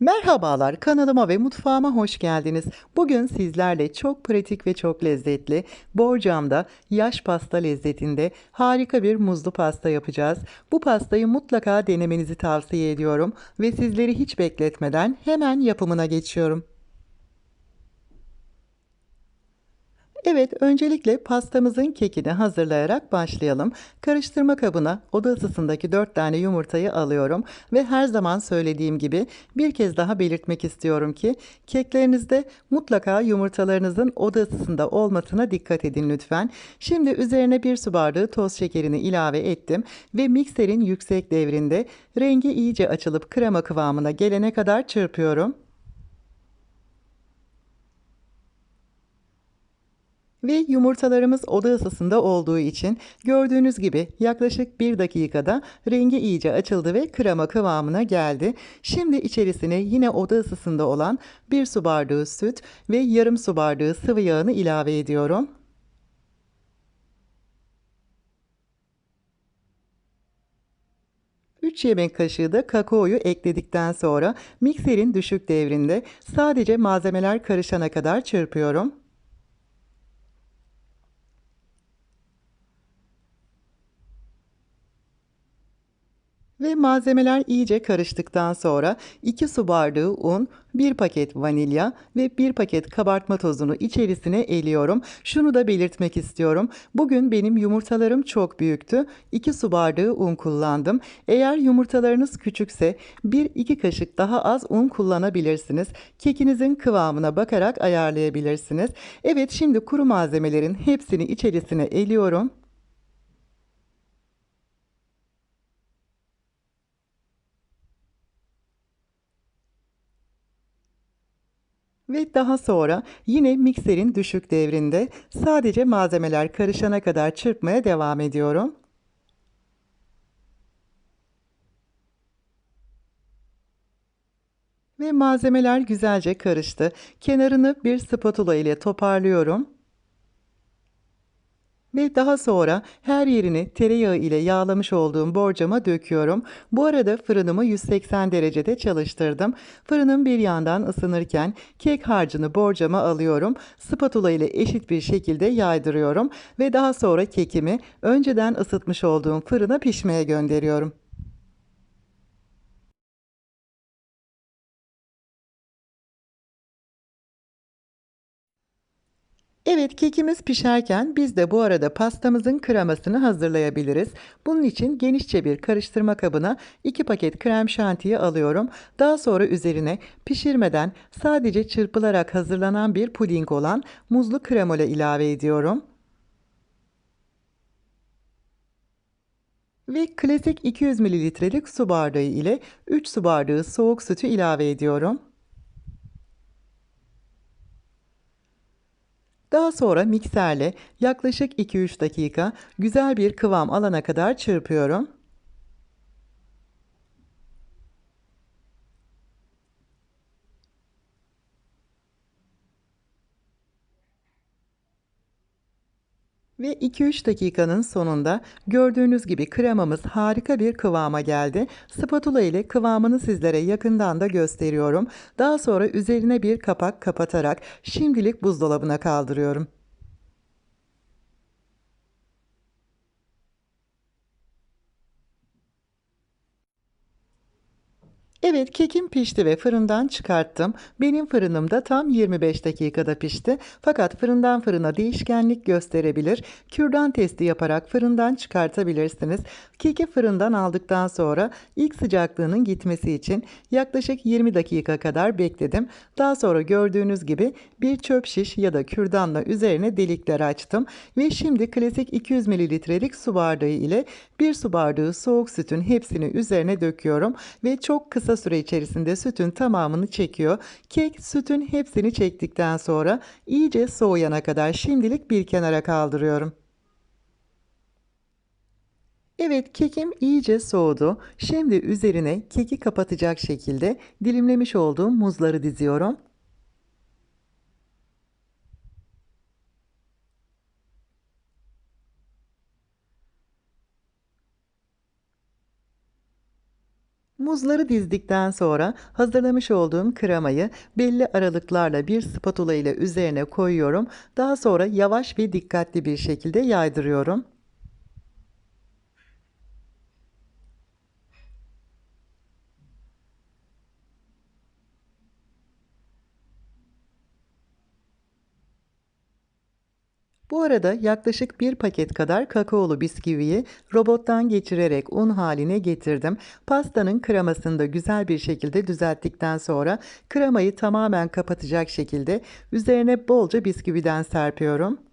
Merhabalar, kanalıma ve mutfağıma hoş geldiniz. Bugün sizlerle çok pratik ve çok lezzetli borcamda yaş pasta lezzetinde harika bir muzlu pasta yapacağız. Bu pastayı mutlaka denemenizi tavsiye ediyorum ve sizleri hiç bekletmeden hemen yapımına geçiyorum. Evet, öncelikle pastamızın kekini hazırlayarak başlayalım. Karıştırma kabına oda ısısındaki 4 tane yumurtayı alıyorum ve her zaman söylediğim gibi bir kez daha belirtmek istiyorum ki keklerinizde mutlaka yumurtalarınızın oda ısısında olmasına dikkat edin lütfen. Şimdi üzerine bir su bardağı toz şekerini ilave ettim ve mikserin yüksek devrinde rengi iyice açılıp krema kıvamına gelene kadar çırpıyorum. Ve yumurtalarımız oda ısısında olduğu için gördüğünüz gibi yaklaşık 1 dakikada rengi iyice açıldı ve krema kıvamına geldi. Şimdi içerisine yine oda ısısında olan 1 su bardağı süt ve yarım su bardağı sıvı yağını ilave ediyorum. Yemek kaşığı da kakaoyu ekledikten sonra mikserin düşük devrinde sadece malzemeler karışana kadar çırpıyorum. Ve malzemeler iyice karıştıktan sonra 2 su bardağı un, 1 paket vanilya ve 1 paket kabartma tozunu içerisine eliyorum. Şunu da belirtmek istiyorum. Bugün benim yumurtalarım çok büyüktü. 2 su bardağı un kullandım. Eğer yumurtalarınız küçükse 1-2 kaşık daha az un kullanabilirsiniz. Kekinizin kıvamına bakarak ayarlayabilirsiniz. Evet şimdi kuru malzemelerin hepsini içerisine eliyorum. Ve daha sonra yine mikserin düşük devrinde sadece malzemeler karışana kadar çırpmaya devam ediyorum. Ve malzemeler güzelce karıştı. Kenarını bir spatula ile toparlıyorum. Ve daha sonra her yerini tereyağı ile yağlamış olduğum borcama döküyorum. Bu arada fırınımı 180 derecede çalıştırdım. Fırının bir yandan ısınırken kek harcını borcama alıyorum. Spatula ile eşit bir şekilde yaydırıyorum ve daha sonra kekimi önceden ısıtmış olduğum fırına pişmeye gönderiyorum. Evet, kekimiz pişerken biz de bu arada pastamızın kremasını hazırlayabiliriz. Bunun için genişçe bir karıştırma kabına 2 paket krem şantiyi alıyorum. Daha sonra üzerine pişirmeden sadece çırpılarak hazırlanan bir puding olan muzlu kremola ilave ediyorum. Ve klasik 200 mililitrelik su bardağı ile 3 su bardağı soğuk sütü ilave ediyorum. Daha sonra mikserle yaklaşık 2-3 dakika güzel bir kıvam alana kadar çırpıyorum. Ve 2-3 dakikanın sonunda gördüğünüz gibi kremamız harika bir kıvama geldi. Spatula ile kıvamını sizlere yakından da gösteriyorum. Daha sonra üzerine bir kapak kapatarak şimdilik buzdolabına kaldırıyorum. Evet, kekim pişti ve fırından çıkarttım. Benim fırınımda tam 25 dakikada pişti. Fakat fırından fırına değişkenlik gösterebilir. Kürdan testi yaparak fırından çıkartabilirsiniz. Keki fırından aldıktan sonra ilk sıcaklığının gitmesi için yaklaşık 20 dakika kadar bekledim. Daha sonra gördüğünüz gibi bir çöp şiş ya da kürdanla üzerine delikler açtım ve şimdi klasik 200 mililitrelik su bardağı ile bir su bardağı soğuk sütün hepsini üzerine döküyorum ve çok kısa süre içerisinde sütün tamamını çekiyor. Kek sütün hepsini çektikten sonra iyice soğuyana kadar şimdilik bir kenara kaldırıyorum. Evet kekim iyice soğudu. Şimdi üzerine keki kapatacak şekilde dilimlemiş olduğum muzları diziyorum. Muzları dizdikten sonra hazırlamış olduğum kremayı belli aralıklarla bir spatula ile üzerine koyuyorum. Daha sonra yavaş ve dikkatli bir şekilde yaydırıyorum. Bu arada yaklaşık bir paket kadar kakaolu bisküviyi robottan geçirerek un haline getirdim. Pastanın kremasını da güzel bir şekilde düzelttikten sonra kremayı tamamen kapatacak şekilde üzerine bolca bisküviden serpiyorum.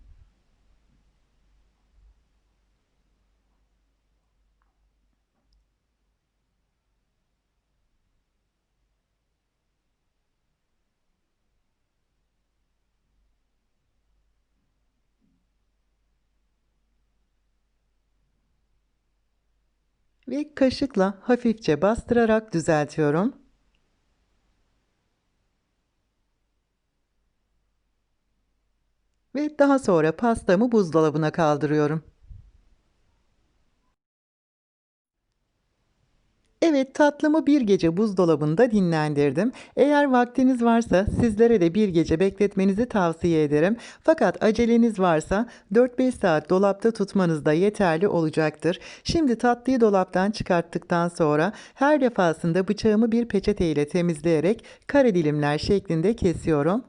Ve kaşıkla hafifçe bastırarak düzeltiyorum. Ve daha sonra pastamı buzdolabına kaldırıyorum. Evet, tatlımı bir gece buzdolabında dinlendirdim. Eğer vaktiniz varsa sizlere de bir gece bekletmenizi tavsiye ederim. Fakat aceleniz varsa 4-5 saat dolapta tutmanız da yeterli olacaktır. Şimdi tatlıyı dolaptan çıkarttıktan sonra her defasında bıçağımı bir peçete ile temizleyerek kare dilimler şeklinde kesiyorum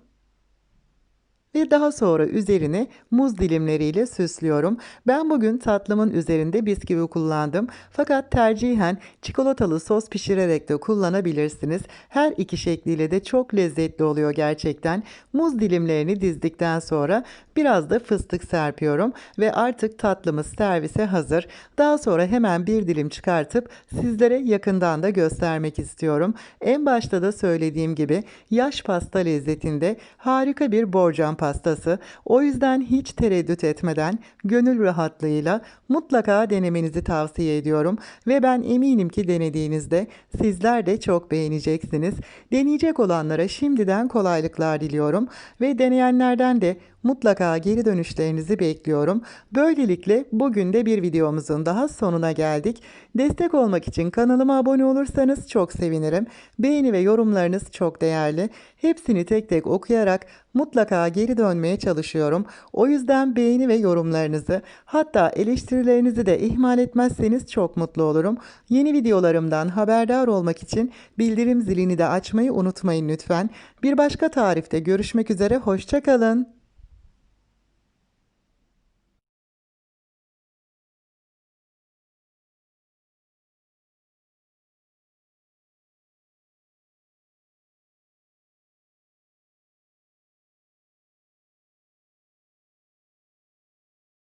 ve daha sonra üzerine muz dilimleriyle süslüyorum. Ben bugün tatlımın üzerinde bisküvi kullandım. Fakat tercihen çikolatalı sos pişirerek de kullanabilirsiniz. Her iki şekliyle de çok lezzetli oluyor gerçekten. Muz dilimlerini dizdikten sonra biraz da fıstık serpiyorum ve artık tatlımız servise hazır. Daha sonra hemen bir dilim çıkartıp sizlere yakından da göstermek istiyorum. En başta da söylediğim gibi yaş pasta lezzetinde harika bir borcam pastası. O yüzden hiç tereddüt etmeden gönül rahatlığıyla mutlaka denemenizi tavsiye ediyorum ve ben eminim ki denediğinizde sizler de çok beğeneceksiniz. Deneyecek olanlara şimdiden kolaylıklar diliyorum ve deneyenlerden de mutlaka geri dönüşlerinizi bekliyorum. Böylelikle bugün de bir videomuzun daha sonuna geldik. Destek olmak için kanalıma abone olursanız çok sevinirim. Beğeni ve yorumlarınız çok değerli. Hepsini tek tek okuyarak mutlaka geri dönmeye çalışıyorum. O yüzden beğeni ve yorumlarınızı hatta eleştirilerinizi de ihmal etmezseniz çok mutlu olurum. Yeni videolarımdan haberdar olmak için bildirim zilini de açmayı unutmayın lütfen. Bir başka tarifte görüşmek üzere hoşçakalın.